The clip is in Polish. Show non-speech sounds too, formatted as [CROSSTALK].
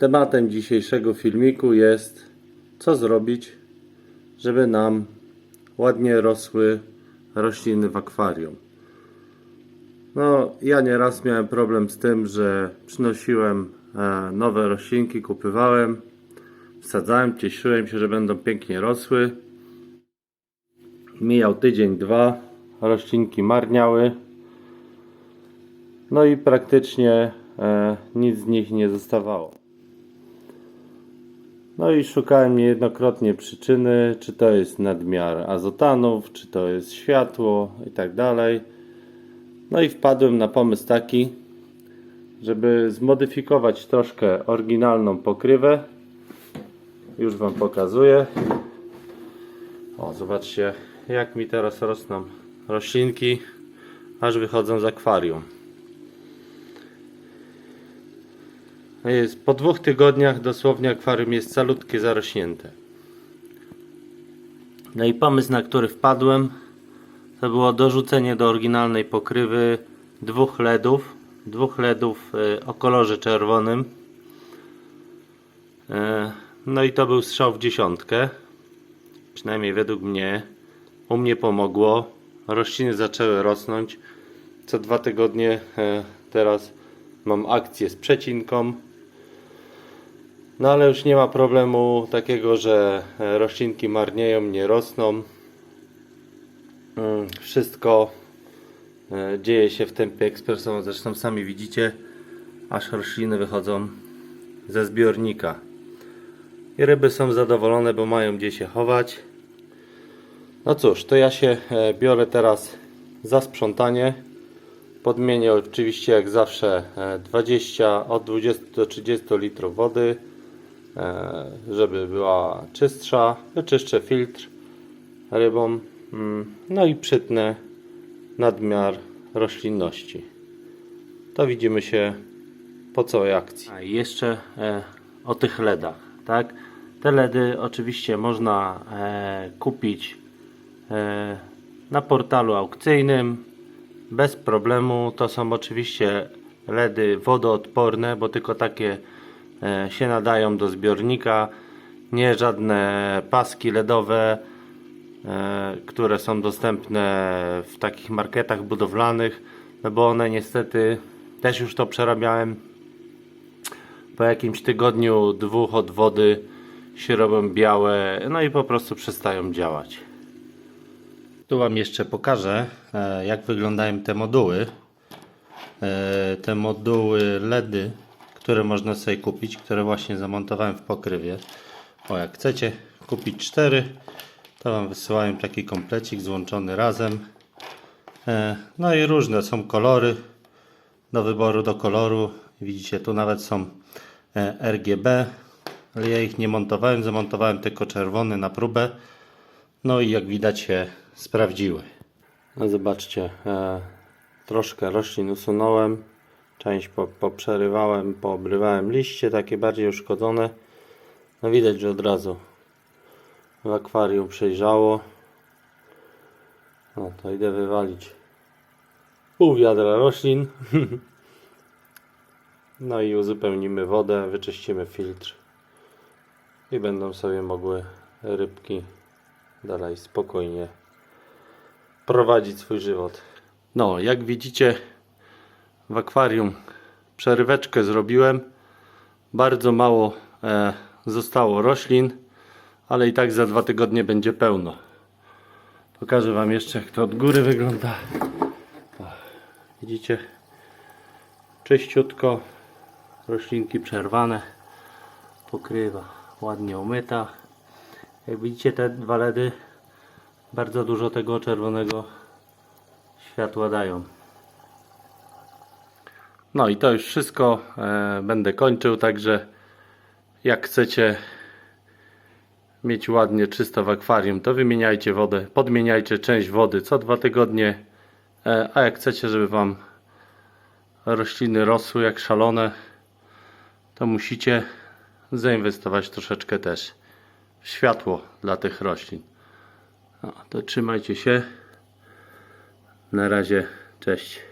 Tematem dzisiejszego filmiku jest co zrobić, żeby nam ładnie rosły rośliny w akwarium. No, ja nieraz miałem problem z tym, że przynosiłem e, nowe roślinki, kupywałem, wsadzałem, cieszyłem się, że będą pięknie rosły. Mijał tydzień, dwa, roślinki marniały. No i praktycznie e, nic z nich nie zostawało. No i szukałem niejednokrotnie przyczyny, czy to jest nadmiar azotanów, czy to jest światło i tak dalej. No i wpadłem na pomysł taki, żeby zmodyfikować troszkę oryginalną pokrywę. Już Wam pokazuję. O, zobaczcie, jak mi teraz rosną roślinki, aż wychodzą z akwarium. No Jest, po dwóch tygodniach dosłownie akwarium jest calutkie zarośnięte. No i pomysł, na który wpadłem, to było dorzucenie do oryginalnej pokrywy dwóch LEDów. Dwóch LEDów y, o kolorze czerwonym. E, No i to był strzał w dziesiątkę. Przynajmniej według mnie. U mnie pomogło. Rośliny zaczęły rosnąć. Co dwa tygodnie e, teraz mam akcję z przecinką. No ale już nie ma problemu takiego, że e, roślinki marnieją, nie rosną. Mm, Wszystko e, dzieje się w tempie ekspresowym. Zresztą sami widzicie, aż rośliny wychodzą ze zbiornika. I ryby są zadowolone, bo mają gdzie się chować. No cóż, to ja się e, biorę teraz za sprzątanie. Podmienię oczywiście jak zawsze e, 20 od 20 do 30 litrów wody, żeby była czystsza. Wyczyszczę filtr rybom. Mm, No i przytnę nadmiar roślinności. To widzimy się po całej akcji. A jeszcze e, o tych LEDach, tak? Te LEDy oczywiście można e, kupić e, na portalu aukcyjnym bez problemu. To są oczywiście LEDy wodoodporne, bo tylko takie e, się nadają do zbiornika. Nie żadne paski LEDowe, e, które są dostępne w takich marketach budowlanych, no bo one niestety też już to przerabiałem. Po jakimś tygodniu, dwóch od wody się robią białe, no i po prostu przestają działać. Tu Wam jeszcze pokażę, e, jak wyglądają te moduły. E, Te moduły LEDy, które można sobie kupić, które właśnie zamontowałem w pokrywie. O, jak chcecie kupić cztery, to Wam wysyłają taki komplecik złączony razem. E, No i różne są kolory do wyboru do koloru. Widzicie, tu nawet są e, RGB, ale ja ich nie montowałem, zamontowałem tylko czerwony na próbę. No i jak widać się sprawdziły. No zobaczcie, e, troszkę roślin usunąłem, część po, poprzerywałem, poobrywałem liście takie bardziej uszkodzone. No widać, że od razu w akwarium przejrzało. No to idę wywalić pół wiadra roślin. [LAUGHS] No i uzupełnimy wodę, wyczyścimy filtr i będą sobie mogły rybki dalej spokojnie prowadzić swój żywot. No, jak widzicie, w akwarium przeryweczkę zrobiłem. Bardzo mało e, zostało roślin, ale i tak za dwa tygodnie będzie pełno. Pokażę Wam jeszcze, jak to od góry wygląda. O, widzicie, czyściutko, roślinki przerwane, pokrywa ładnie umyta. Jak widzicie te dwa LEDy bardzo dużo tego czerwonego światła dają. No i to już wszystko. E, będę kończył, także jak chcecie mieć ładnie czysto w akwarium, to wymieniajcie wodę, podmieniajcie część wody co dwa tygodnie. E, a jak chcecie, żeby Wam rośliny rosły jak szalone, to musicie zainwestować troszeczkę też w światło dla tych roślin. No, to trzymajcie się. Na razie, cześć.